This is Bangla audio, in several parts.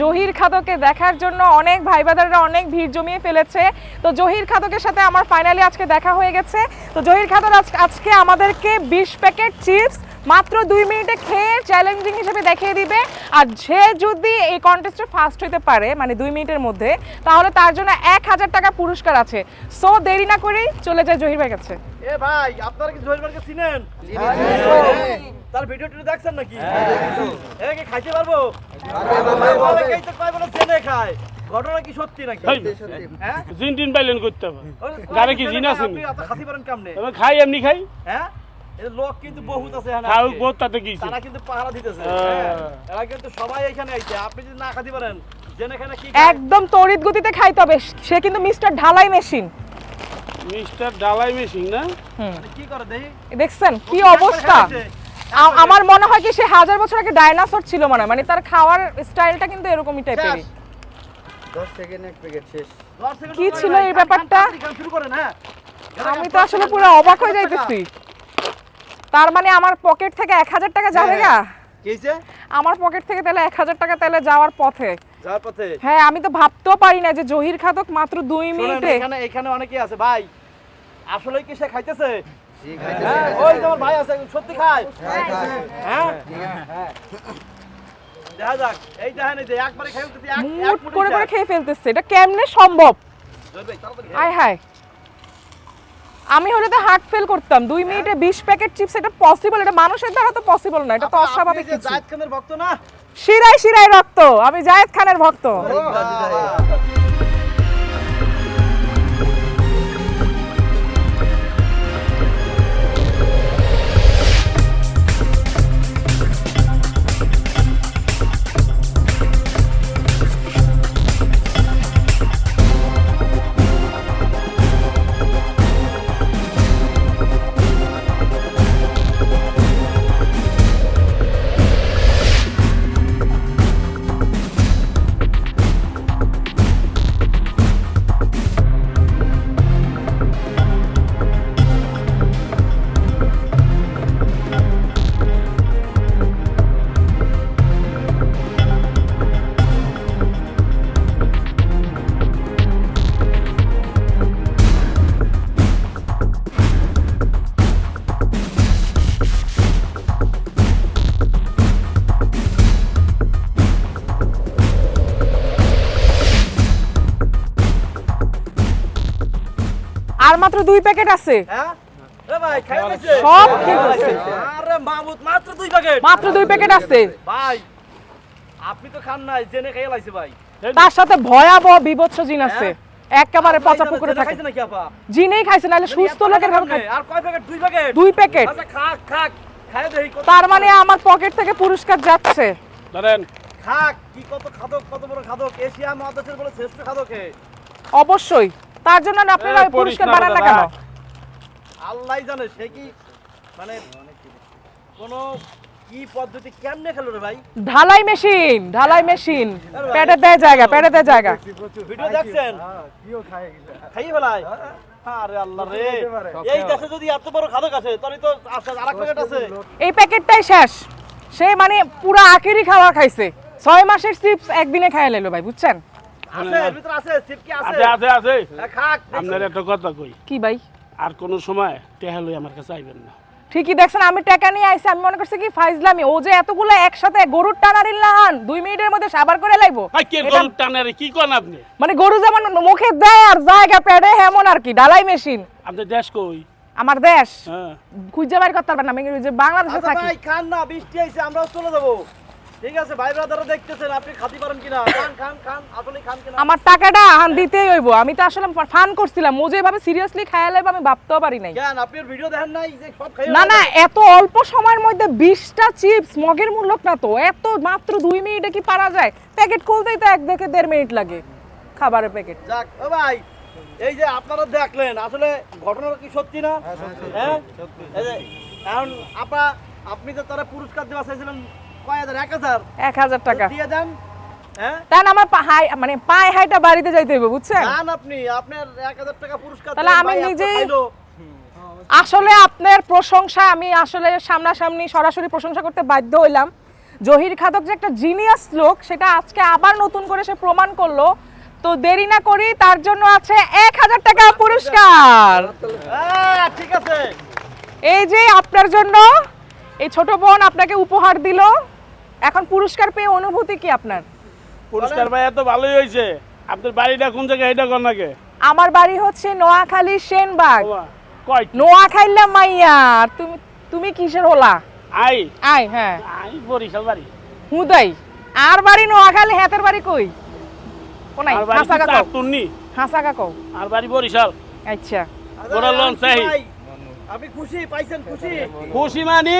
জহির খাদকে দেখার জন্য অনেক ভাই বাদাররা অনেক ভিড় জমিয়ে ফেলেছে। তো জহির খাদকের সাথে আমার ফাইনালি আজকে দেখা হয়ে গেছে। তো জহির খাদক আজ- আজকে আমাদেরকে বিশ প্যাকেট চিপস মাত্র দুই মিনিটে খেয়ে চ্যালেঞ্জিং হিসেবে দেখিয়ে দিবে। আর যে যদি এই কন্টেস্টে ফার্স্ট হইতে পারে মানে দুই মিনিটের মধ্যে তাহলে তার জন্য এক হাজার টাকা পুরস্কার আছে। সো দেরি না করেই চলে যায় জহির ভাইয়ের কাছে। এ ভাই আপনারা কি জহির ভাইকে চিনেন? তার ভিডিও টিডিও দেখছেন নাকি? এ কি খাইতে পারব? বলে জেনে খায়। ঘটনা কি সত্যি নাকি? হ্যাঁ? জিন টিন পাইলেন করতে হবে। গাড়ি কি জিন আছে পারেন কেমনে? খাই এমনি খাই। হ্যাঁ? এর লোক কিন্তু বহুত আছে এখানে বহুত তাতে কি তারা কিন্তু পাহারা দিতেছে হ্যাঁ। হ্যাঁ। এরা কিন্তু সবাই এখানে আইছে। আপনি যদি না খাতি পারেন একদম তড়িৎ গতিতে খাইতে হবে। সে কিন্তু মিস্টার ঢালাই মেশিন। মিস্টার ডালাই মেশিন না? কি করে দেখি? দেখছেন কি অবস্থা? আমার মনে হয় কি সে হাজার বছর আগে ডাইনোসর ছিল মনে হয়। মানে তার খাওয়ার স্টাইলটা কিন্তু এরকমই টাইপেরই শেষ। সেকেন্ড এক প্যাকেট শেষ। কি ছিল এই ব্যাপারটা? শুরু করেন হ্যাঁ। আমি তো আসলে পুরো অবাক হয়ে যাইতেছি। তার মানে আমার পকেট থেকে এক হাজার টাকা যাবে গা? কিছে আমার পকেট থেকে তাহলে এক হাজার টাকা তাহলে যাওয়ার পথে। যাওয়ার পথে? হ্যাঁ আমি তো ভাবতেও পারি না যে জহির খাদক মাত্র দুই মিনিটে এখানে এখানে অনেকেই আছে। ভাই আসলে কি সে খাইতেছে? হ্যাঁ ওই যে আমার ভাই আছে সত্যি খায়? হ্যাঁ দেখা যাক এই দেখেন এই যে একবারে এক মুট করে করে খেয়ে। ফেলতেছে এটা কেমনে সম্ভব? জয় ভাই, তাড়াতাড়ি আয় হায়। আমি হলে তো হার্ট ফেল করতাম। দুই মিনিটে বিশ প্যাকেট চিপস এটা পসিবল এটা মানুষের দ্বারা তো পসিবল না এটা তো অস্বাভাবিক কিছু। জায়েদ খানের ভক্ত না? শিরায় শিরায় রক্ত আমি জায়েদ খানের ভক্ত। আর মাত্র দুই প্যাকেট আছে। হ্যাঁ? সব। আরে মাহমুদ মাত্র দুই প্যাকেট। মাত্র দুই প্যাকেট আছে। ভাই আপনি তো খান নাই জেনে খেয়ে লাইছে ভাই। তার সাথে ভয়াবহ বিভৎস জিন আছে। একেবারে পচা পুকুরে থাকে। খাইছে জিনেই খাইছে নাহলে সুস্থ লোকের ভাবে আর কয় প্যাকেট? দুই প্যাকেট? দুই প্যাকেট। আচ্ছা খাক খাক খায় দেখি তার মানে আমার পকেট থেকে পুরস্কার যাচ্ছে। ধরেন খাক কি কত খাদক কত বড় খাদক। এশিয়া মহাদেশের বলে শ্রেষ্ঠ খাদকে অবশ্যই। তার জন্য আপনারা পুরস্কার পড়িস না বানান না কেন? আল্লাহ জানে সে কি মানে কোন কি পদ্ধতি কেমনে খেলো রে ভাই? ঢালাই মেশিন ঢালাই মেশিন। পেটে দেয় জায়গা পেটে দেয় জায়গা। ভিডিও দেখছেন? খাই ফেলাই আরে আল্লাহ রে। এই দেশে যদি এত বড় খাদক আছে তাহলে তো আছে আরেক প্যাকেট আছে। এই প্যাকেটটাই শেষ। সে মানে পুরো আখেরি খাওয়া খাইছে। ছয় মাসের চিপস একদিনে খাইয়া লাইলো ভাই বুঝছেন? আছে এর ভিতর আছে সিপকি আছে। আছে আছে আছে। খাক আপনার একটা কথা কই। কি ভাই? আর কোন সময় টেহা লই আমার কাছে আইবেন না। ঠিকই দেখছেন আমি টাকা নিয়ে আইছি আমি মনে করছি কি ফাইজলামি। ও যে এতগুলো একসাথে গরুর টানারিল লাহান দুই মিনিটের মধ্যে সাবার করে লাইবো। কে এটা- টানারে? কি কোন আপনি? মানে গরু যেমন মুখে দেয় আর জায়গা পেড়ে হেমন আর কি ডালাই মেশিন। আপনি দেশ কই? আমার দেশ। হ্যাঁ। খুঁজে বাইর করতে পারবেন আমি ওই যে বাংলাদেশে আচ্ছা থাকি। ভাই খান না বৃষ্টি আইছে আমরাও চলে যাব। ঠিক আছে ভাই ব্রাদাররা দেখতেছেন আপনি খাতি পারেন কিনা? খান খান খান আসলে খান কিনা? আমার টাকাটা আহান দিতেই হইব। আমি তো আসলে ফান করছিলাম। ও যেভাবে সিরিয়াসলি লাইব আমি ভাবতেও পারি নাই। কেন আপনি ভিডিও দেখেন নাই? যে সব খাই না না এত অল্প সময়ের মধ্যে বিশটা চিপস মগের মূল্য না তো এত মাত্র দুই মিনিটে কি পারা যায়? প্যাকেট খুলতেই তো এক থেকে দেড় মিনিট লাগে খাবারের প্যাকেট। যাক ও ভাই এই যে আপনারা দেখলেন আসলে ঘটনাটা কি সত্যি না? হ্যাঁ এই এখন আপা আপনি তো তারা পুরস্কার দেওয়া চাইছিলেন এক হাজার? টাকা। দিয়ে দেন হ্যাঁ? তাই আমার হাই মানে পায়ে হাইটা বাড়িতে যাইতে হইবে বুঝছেন? আপনি আপনার এক হাজার টাকা পুরস্কার তাহলে আমি নিজেই- আসলে আপনার প্রশংসা আমি আসলে সামনাসামনি সরাসরি প্রশংসা করতে বাধ্য হইলাম। জহির খাদক যে একটা জিনিয়াস লোক সেটা আজকে আবার নতুন করে সে প্রমাণ করল। তো দেরি না করি তার জন্য আছে এক হাজার টাকা পুরস্কার। হ্যাঁ ঠিক আছে। এই যে আপনার জন্য এই ছোট বোন আপনাকে উপহার দিল। এখন পুরস্কার পেয়ে অনুভূতি কি আপনার? পুরস্কার ভাই এত ভালোই হয়েছে আপনার বাড়িটা কোন জায়গায় এটা কর নাকি? আমার বাড়ি হচ্ছে নোয়াখালী সেনবাগ। কয় নোয়াখাইলা মাইয়া তুমি তুমি কিসের হলা? আই। আয় হ্যাঁ। আই বরিশাল বাড়ি। হুদাই। আর বাড়ি নোয়াখালী হাতের বাড়ি কই? ও নাই আর বাড়ি হাসা কাকো তুন্নি হাসা কাকো আর বাড়ি বরিশাল। আচ্ছা। বড় লন চাই। আপনি খুশি পাইছেন খুশি। খুশি মানি?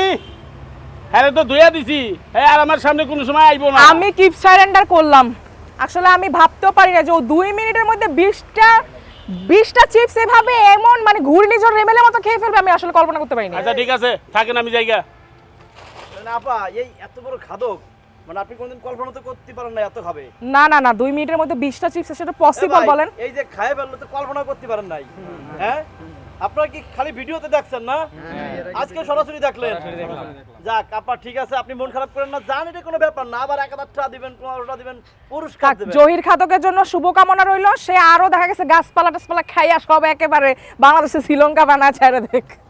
হ্যাঁ তো ধুইয়া দিছি। হ্যাঁ আর আমার সামনে কোনো সময় আইবো না। আমি কিপ সারেন্ডার করলাম। আসলে আমি ভাবতেও পারি না যে ও দুই মিনিটের মধ্যে বিশটা বিশটা চিপস এভাবে এমন মানে ঘূর্ণিঝড় রেমেলের মতো খেয়ে ফেলবে আমি আসলে কল্পনা করতে পারিনি। আচ্ছা ঠিক আছে থাকেন আমি জায়গা। মানে আপা এই এত বড় খাদক মানে আপনি কোনদিন কল্পনা তো করতে পারেন না এত খাবে। না না না দুই মিনিটের মধ্যে বিশটা চিপস সেটা পসিবল বলেন। এই যে খায় ফেলল তো কল্পনা করতে পারেন নাই। হ্যাঁ? আপনারা কি খালি ভিডিওতে দেখছেন না? আজকে সরাসরি দেখলেন। যাক আপা ঠিক আছে আপনি মন খারাপ করেন না। জান এটা কোনো ব্যাপার না। আবার এক হাজার টাকা দিবেন পনেরোটা দিবেন পুরস্কার দিবেন। জহির খাতকের জন্য শুভকামনা রইল। সে আরও দেখা গেছে গাছপালা টাছপালা খাইয়া সব একেবারে বাংলাদেশে শ্রীলঙ্কা বানা ছেড়ে দেখ।